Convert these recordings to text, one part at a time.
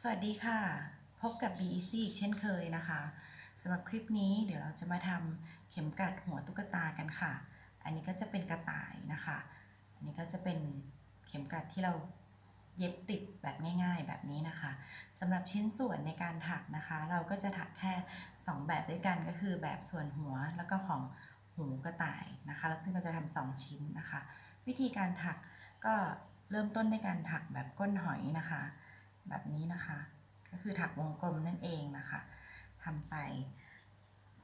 สวัสดีค่ะ พบกับ BEC อีกเช่นเคยนะคะสำหรับคลิปนี้เดี๋ยวเราจะมาทำเข็มกลัดหัวตุ๊กตากันค่ะ อันนี้ก็จะเป็นกระต่ายนะคะ อันนี้ก็จะเป็นเข็มกลัดที่เราเย็บติดแบบง่าย ๆ แบบนี้นะคะสำหรับชิ้นส่วนในการถักนะคะ เราก็จะถักแค่ 2 แบบด้วยกันก็คือแบบส่วนหัวแล้วก็ของหูกระต่ายนะคะแล้วซึ่งเราจะทำสองชิ้นนะคะ วิธีการถักก็เริ่มต้นในการถักแบบก้นหอยนะคะ แบบนี้นะคะ ก็คือถักวงกลมนั่นเองนะคะทำไป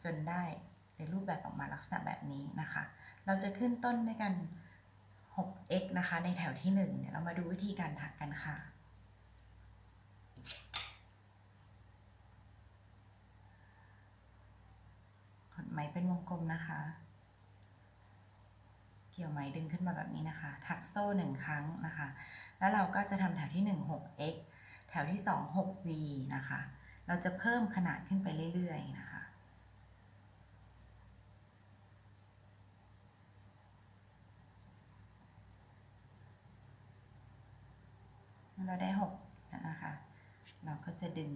จนได้ในรูปแบบออกมาลักษณะแบบนี้นะคะ เราจะขึ้นต้นด้วยกัน 6x นะคะ ในแถวที่1เดี๋ยวเรามาดูวิธีการถักกันค่ะขดไหมเป็นวงกลมนะคะ เกี่ยวไหมดึงขึ้นมาแบบนี้นะคะ ถักโซ่หนึ่งครั้งนะคะ แล้วเราก็จะทำแถวที่ 1 6x แถวที่2 6v นะคะ เราจะเพิ่มขนาดขึ้นไปเรื่อยๆนะคะ เราได้6แล้วนะคะ เราก็จะดึง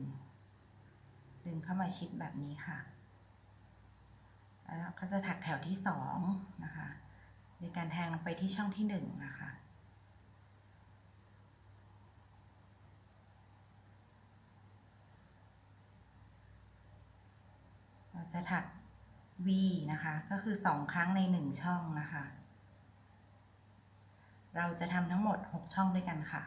ดึงเข้ามาชิดแบบนี้ค่ะ แล้วเราก็จะถักแถวที่ 2 นะคะ โดยการแทงลงไปที่ช่องที่ 1 นะคะ เรา จะถัก V นะคะ ก็คือ2ครั้งใน1ช่องนะคะ เราจะทำทั้งหมด 6 ช่องด้วยกันค่ะ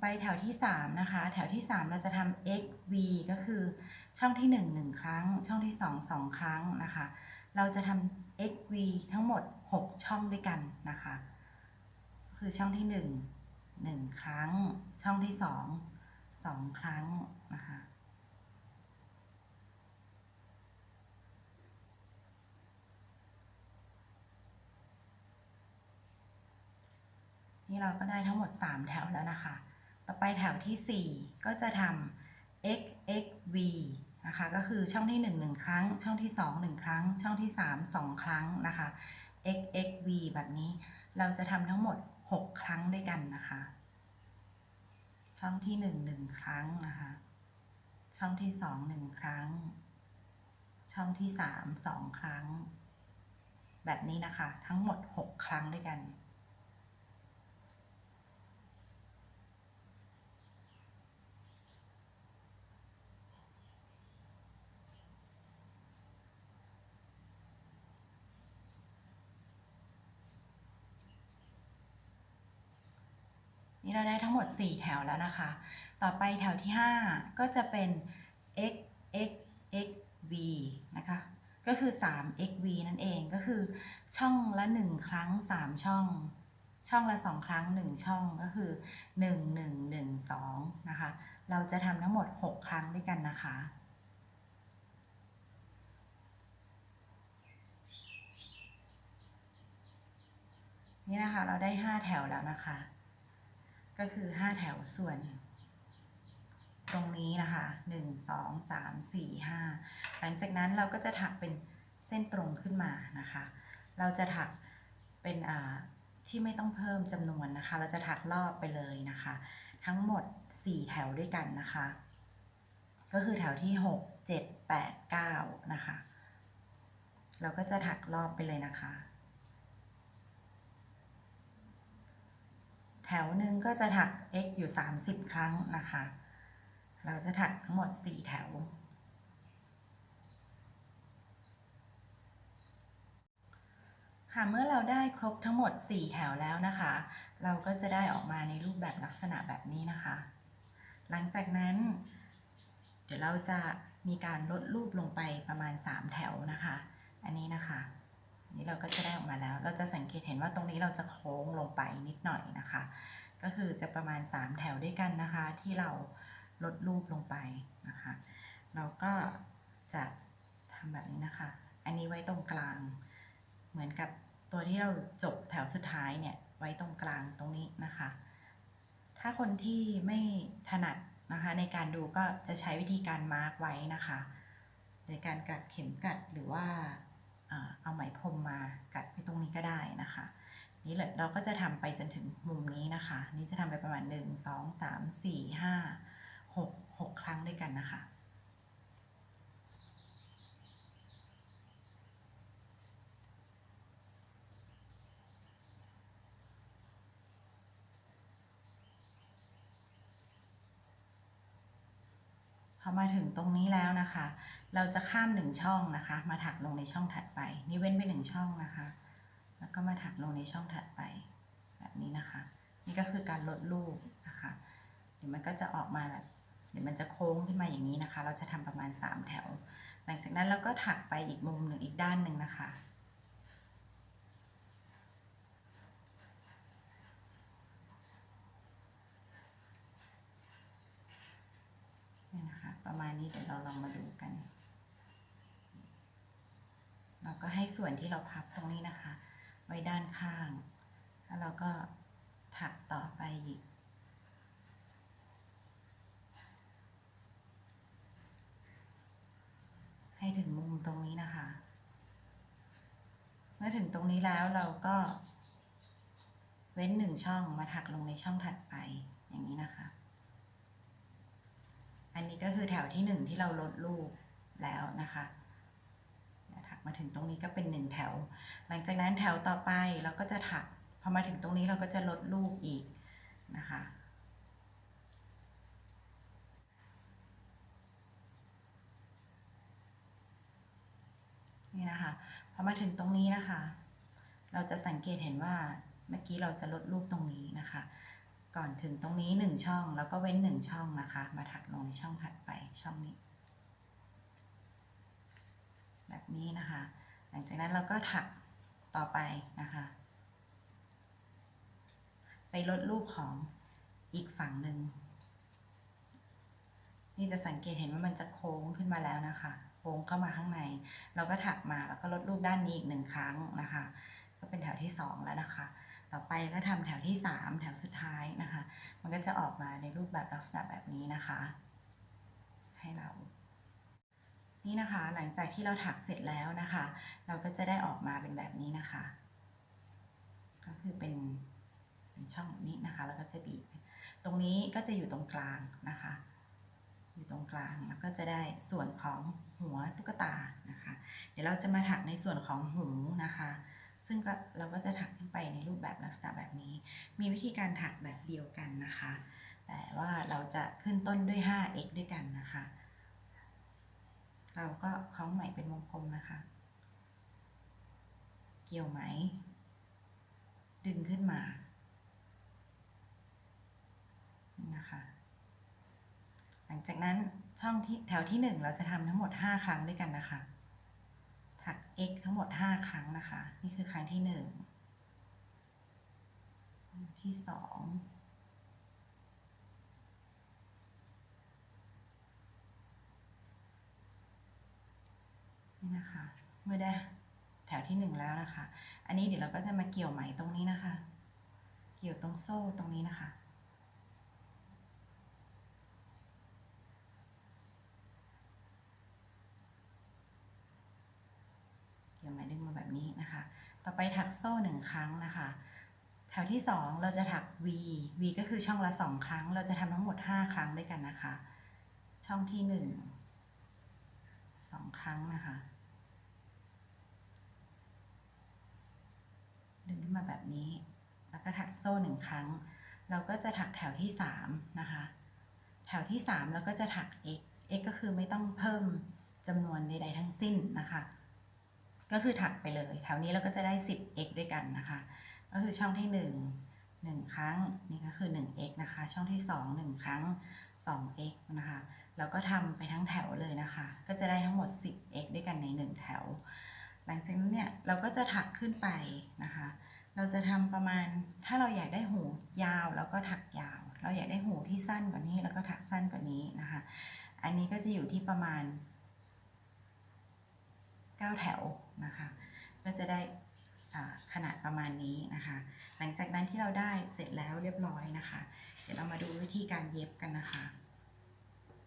ไปแถวที่ 3 นะคะ แถวที่ 3 เราจะทำ x v ก็คือช่องที่ 1 1 ครั้ง ช่องที่ 2 2 ครั้งนะคะ เราจะทำ x v ทั้งหมด 6 ช่องด้วยกันนะคะ คือช่องที่ 1 1 ครั้ง ช่องที่ 2 2 ครั้งนะคะนี่เราก็ได้ทั้งหมด 3 แถวแล้วนะคะ ต่อไปแถวที่ 4 ก็จะทำ x x v นะคะก็คือช่องที่ 1 1 ครั้ง ช่องที่ 2 1 ครั้ง ช่องที่ 3 2 ครั้งนะคะ x x v แบบนี้เราจะทำทั้งหมด 6 ครั้งด้วยกันนะคะ ช่องที่ 1 1 ครั้งนะคะ ช่องที่ 2 1 ครั้ง ช่องที่ 3 2 ครั้ง แบบนี้นะคะทั้งหมด 6 ครั้งด้วยกัน นี่เราได้ทั้งหมด 4 แถวแล้วนะคะ ต่อไปแถวที่ 5 ก็จะเป็น x x x v นะคะ ก็คือ 3 x v นั่นเอง ก็คือช่องละ 1 ครั้ง 3 ช่อง ช่องละ 2 ครั้ง 1 ช่อง ก็คือ 1 1 1 2 นะคะ เราจะทำทั้งหมด 6 ครั้งด้วยกันนะคะนี่นะคะ เราได้ 5 แถวแล้วนะคะ ก็คือ 5 แถวส่วน ตรงนี้นะคะ 1 2 3 4 5 หลังจากนั้นเราก็จะถักเป็นเส้นตรงขึ้นมานะคะ เราจะถักเป็นที่ไม่ต้องเพิ่มจำนวนนะคะ เราจะถักรอบไปเลยนะคะ ทั้งหมด 4 แถวด้วยกันนะคะ ก็คือแถวที่ 6 7 8 9 นะคะ เราก็จะถักรอบไปเลยนะคะ แถวหนึ่งก็จะถัก x อยู่ 30 ครั้งนะคะ เราจะถักทั้งหมด 4 แถว ค่ะ เมื่อเราได้ครบทั้งหมด 4 แถวแล้วนะคะ เราก็จะได้ออกมาในรูปแบบลักษณะแบบนี้นะคะ หลังจากนั้น เดี๋ยวเราจะมีการลดรูปลงไปประมาณ 3 แถวนะคะ อันนี้นะคะ นี่เราก็จะได้ออกมาแล้ว เราจะสังเกตเห็นว่าตรงนี้เราจะโค้งลงไปนิดหน่อยนะคะ ก็คือจะประมาณ 3 แถวด้วยกันนะคะ ที่เราลดรูปลงไปนะคะ เราก็จะทำแบบนี้นะคะ อันนี้ไว้ตรงกลาง เหมือนกับตัวที่เราจบแถวสุดท้ายเนี่ยไว้ตรงกลางตรงนี้นะคะ ถ้าคนที่ไม่ถนัดนะคะในการดูก็จะใช้วิธีการมาร์กไว้นะคะ โดยการกัดเข็มกัดหรือว่า เอาไหมพรมมากัดไปตรงนี้ก็ได้นะคะ นี่แหละเราก็จะทำไปจนถึงมุมนี้นะคะ นี่จะทำไปประมาณ 1 2 3 4 5 6 6 ครั้งด้วยกันนะคะ อมาถึงตรงนี้แล้วนะคะ เราจะข้ามหนึ่งช่องนะคะ มาถักลงในช่องถัดไปนี่เว้นไปหนึ่งช่องนะคะ แล้วก็มาถักลงในช่องถัดไปแบบนี้นะคะ นี่ก็คือการลดลูกนะคะเดี๋ยวมันก็จะออกมาแบบเดี๋ยวมันจะโค้งขึ้นมาอย่างนี้นะคะ เราจะทำประมาณ 3 แถว หลังจากนั้นเราก็ถักไปอีกมุมหนึ่งอีกด้านหนึ่งนะคะ ประมาณนี้เดี๋ยวเราลองมาดูกัน เราก็ให้ส่วนที่เราพับตรงนี้นะคะ ไว้ด้านข้าง แล้วเราก็ถักต่อไปอีกให้ถึงมุมตรงนี้นะคะ เมื่อถึงตรงนี้แล้วเราก็ เว้นหนึ่งช่องมาถักลงในช่องถัดไปอย่างนี้นะคะ อันนี้ก็คือแถวที่หนึ่งที่เราลดลูกแล้วนะคะถักมาถึงตรงนี้ก็เป็นหนึ่งแถว หลังจากนั้นแถวต่อไปเราก็จะถักพอมาถึงตรงนี้เราก็จะลดลูกอีกนะคะนี่นะคะพอมาถึงตรงนี้นะคะ เราจะสังเกตเห็นว่าเมื่อกี้เราจะลดรูปตรงนี้นะคะ ก่อนถึงตรงนี้หนึ่งช่องแล้วก็เว้นหนึ่งช่องนะคะ มาถักลงในช่องถัดไปช่องนี้ แบบนี้นะคะ หลังจากนั้นเราก็ถักต่อไปนะคะ ไปลดรูปของอีกฝั่งหนึ่งนี่จะสังเกตเห็นว่ามันจะโค้งขึ้นมาแล้วนะคะ โค้งเข้ามาข้างใน เราก็ถักมาแล้วก็ลดรูปด้านนี้อีกหนึ่งครั้งนะคะ ก็เป็นแถวที่สองแล้วนะคะ ต่อไปก็ทำแถวที่สามแถวสุดท้ายนะคะ มันก็จะออกมาในรูปแบบลักษณะแบบนี้นะคะ ให้เรา นี่นะคะ หลังจากที่เราถักเสร็จแล้วนะคะ เราก็จะได้ออกมาเป็นแบบนี้นะคะ ก็คือเป็นเป็นช่องนี้นะคะแล้วก็จะบีบ ตรงนี้ก็จะอยู่ตรงกลางนะคะ อยู่ตรงกลางแล้วก็จะได้ส่วนของหัวตุ๊กตานะคะ เดี๋ยวเราจะมาถักในส่วนของหูนะคะ ซึ่งก็เราก็จะถักขึ้นไปในรูปแบบลักษณะแบบนี้ มีวิธีการถักแบบเดียวกันนะคะ แต่ว่าเราจะขึ้นต้นด้วย 5x ด้วยกันนะคะ เราก็คล้องไหมเป็นวงกลมนะคะ เกี่ยวไหม ดึงขึ้นมานะคะ หลังจากนั้นช่องที่แถวที่ 1 เราจะทำทั้งหมด 5 ครั้งด้วยกันนะคะ x ทั้งหมด 5 ครั้งนะคะ นี่คือครั้งที่ 1 ที่ 2นี่นะคะ เมื่อได้แถวที่1แล้วนะคะ อันนี้เดี๋ยวเราก็จะมาเกี่ยวไหมตรงนี้นะคะ เกี่ยวตรงโซ่ตรงนี้นะคะ เกี่ยวไมดึงมาแบบนี้นะคะ ต่อไปถักโซ่หนึ่งครั้งนะคะ แถวที่ 2 เราจะถัก V V ก็คือช่องละ 2 ครั้ง เราจะทำทั้งหมด 5 ครั้งด้วยกันนะคะ ช่องที่ 1 2 ครั้งนะคะดึงขึ้นมาแบบนี้ แล้วก็ถักโซ่หนึ่งครั้ง เราก็จะถักแถวที่ 3 นะคะ แถวที่ 3 เราก็จะถัก x x ก็คือไม่ต้องเพิ่มจำนวนใดๆทั้งสิ้นนะคะ ก็คือถักไปเลย แถวนี้เราก็จะได้ 10x ด้วยกันนะคะ ก็คือช่องที่ 1 1 ครั้งนี่ก็คือ 1x นะคะ ช่องที่ 2 1 ครั้ง 2x นะคะ แล้วก็ทำไปทั้งแถวเลยนะคะ ก็จะได้ทั้งหมด 10x ด้วยกันใน 1 แถว หลังจากนั้นเนี่ยเราก็จะถักขึ้นไปนะคะ เราจะทำประมาณถ้าเราอยากได้หูยาวเราก็ถักยาว เราอยากได้หูที่สั้นกว่านี้แล้วก็ถักสั้นกว่านี้นะคะ อันนี้ก็จะอยู่ที่ประมาณ 9 แถวนะคะก็จะได้ขนาดประมาณนี้นะคะ หลังจากนั้นที่เราได้เสร็จแล้วเรียบร้อยนะคะ เดี๋ยวเรามาดูวิธีการเย็บกันนะคะ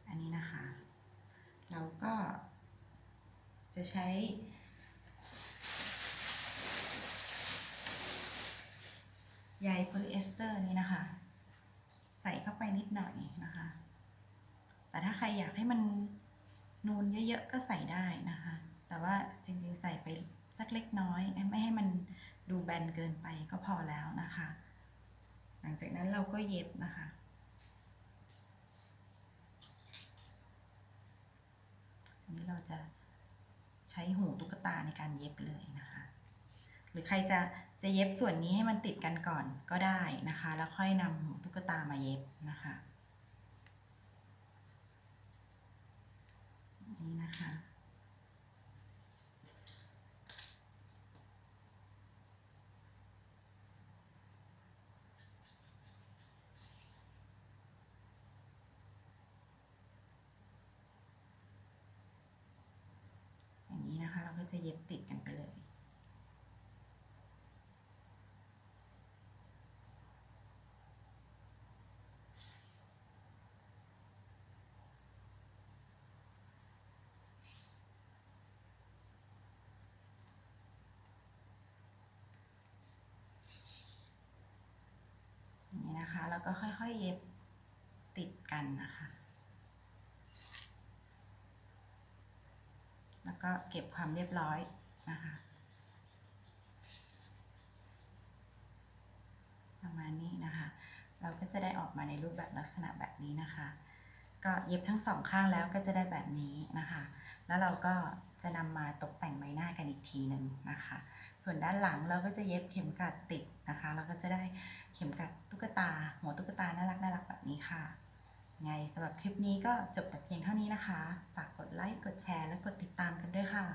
อันนี้นะคะ เราก็จะใช้ใยโพลีเอสเตอร์นี้นะคะ ใส่เข้าไปนิดหน่อยนะคะ แต่ถ้าใครอยากให้มันนูนเยอะๆ ก็ใส่ได้นะคะ แต่ว่าจริงๆใส่ไปสักเล็กน้อย ไม่ให้มันดูแบนเกินไปก็พอแล้วนะคะ หลังจากนั้นเราก็เย็บนะคะอันนี้เราจะใช้หูตุ๊กตาในการเย็บเลยนะคะ หรือใครจะจะเย็บส่วนนี้ให้มันติดกันก่อนก็ได้นะคะ แล้วค่อยนำหูตุ๊กตามาเย็บนะคะ นี่นะคะ อย่างนี้นะคะ เราก็ จะเย็บติดกันไปเลยอย่างนี้นะคะ แล้วก็ค่อยๆเย็บติดกันนะคะ แล้ว ก็เก็บความเรียบร้อยนะคะประมาณนี้นะคะ เราก็จะได้ออกมาในรูปแบบลักษณะแบบนี้นะคะ ก็เย็บทั้งสองข้างแล้วก็จะได้แบบนี้นะคะ แล้วเราก็จะนำมาตกแต่งใบหน้ากันอีกทีหนึ่งนะคะ ส่วนด้านหลังเราก็จะเย็บเข็มกลัดติดนะคะ เราก็จะได้เข็มกลัดตุ๊กตา หัวตุ๊กตาน่ารักน่ารักแบบนี้ค่ะ ไงสำหรับคลิปนี้ก็จบแต่เพียงเท่านี้นะคะ ฝากกดไลค์ กดแชร์ และกดติดตามกันด้วยค่ะ